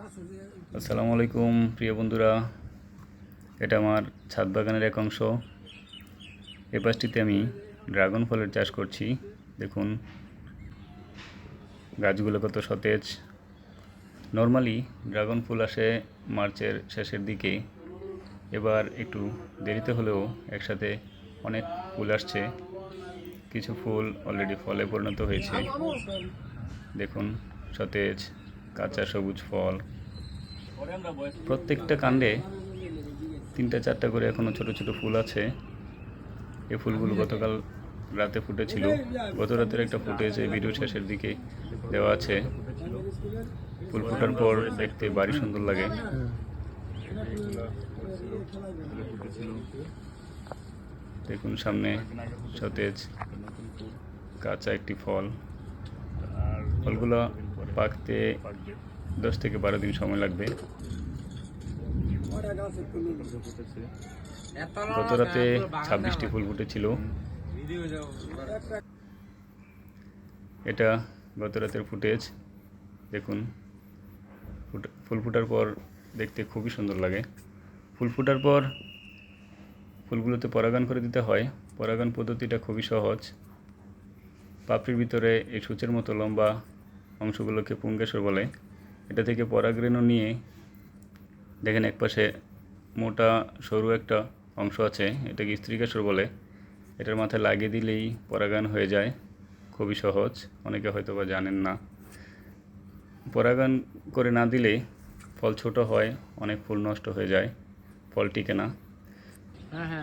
আসসালামু আলাইকুম, প্রিয় বন্ধুরা। এটা আমার ছাদ বাগানের এক অংশ। এ পাশটিতে আমি ড্রাগন ফলের চাষ করছি। দেখুন, গাছগুলো কত সতেজ। নর্মালি ড্রাগন ফুল আসে মার্চের শেষের দিকে। এবার একটু দেরিতে হলেও একসাথে অনেক ফুল আসছে। কিছু ফুল অলরেডি ফলে পরিণত হয়েছে। দেখুন, সতেজ। কাঁচা সবুজ ফল। প্রত্যেকটা কাণ্ডে তিনটা চারটা করে এখনও ছোট ছোট ফুল আছে। এই ফুলগুলো গতকাল রাতে ফুটেছিল। গত রাতের একটা ফুটেছে ভিডিও শেষের দিকে দেওয়া আছে। ফুল ফোটার পর দেখতে বাড়ি সুন্দর লাগে। দেখুন সামনে সতেজ কাঁচা একটি ফল। ফলগুলো পাকতে দশ থেকে বারো দিন সময় লাগবে। গত রাতে ছাব্বিশটি ফুল ফুটেছিল। এটা গত রাতের ফুটেজ। দেখুন ফুল ফোটার পর দেখতে খুবই সুন্দর লাগে। ফুল ফোটার পর ফুলগুলোতে পরাগান করে দিতে হয়। পরাগান পদ্ধতিটা খুবই সহজ। পাপড়ির ভিতরে এই সূচের মতো লম্বা অংশগুলোকে পুঙ্গেশ্বর বলে। এটা থেকে পরাগরেণু নিয়ে দেখেন একপাশে মোটা সরু একটা অংশ আছে এটাকে স্ত্রীকেশ্বর বলে। এটার মাথায় লাগিয়ে দিলেই পরাগান হয়ে যায়। খুবই সহজ অনেকে হয়তো বা জানেন না। পরাগান করে না দিলে ফল ছোট হয় অনেক ফুল নষ্ট হয়ে যায় ফল টিকে না।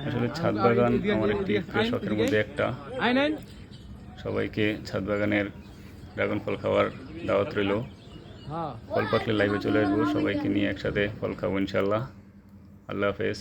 আসলে ছাদ বাগান আমার একটি শখের মধ্যে একটা। সবাইকে ছাদ বাগানের ড্রাগন ফল খাওয়ার দাওয়াত রইল। ফল পাকলে লাইভে চলে আসব। সবাইকে নিয়ে একসাথে ফল খাব ইনশাল্লাহ আল্লাহ হাফেজ।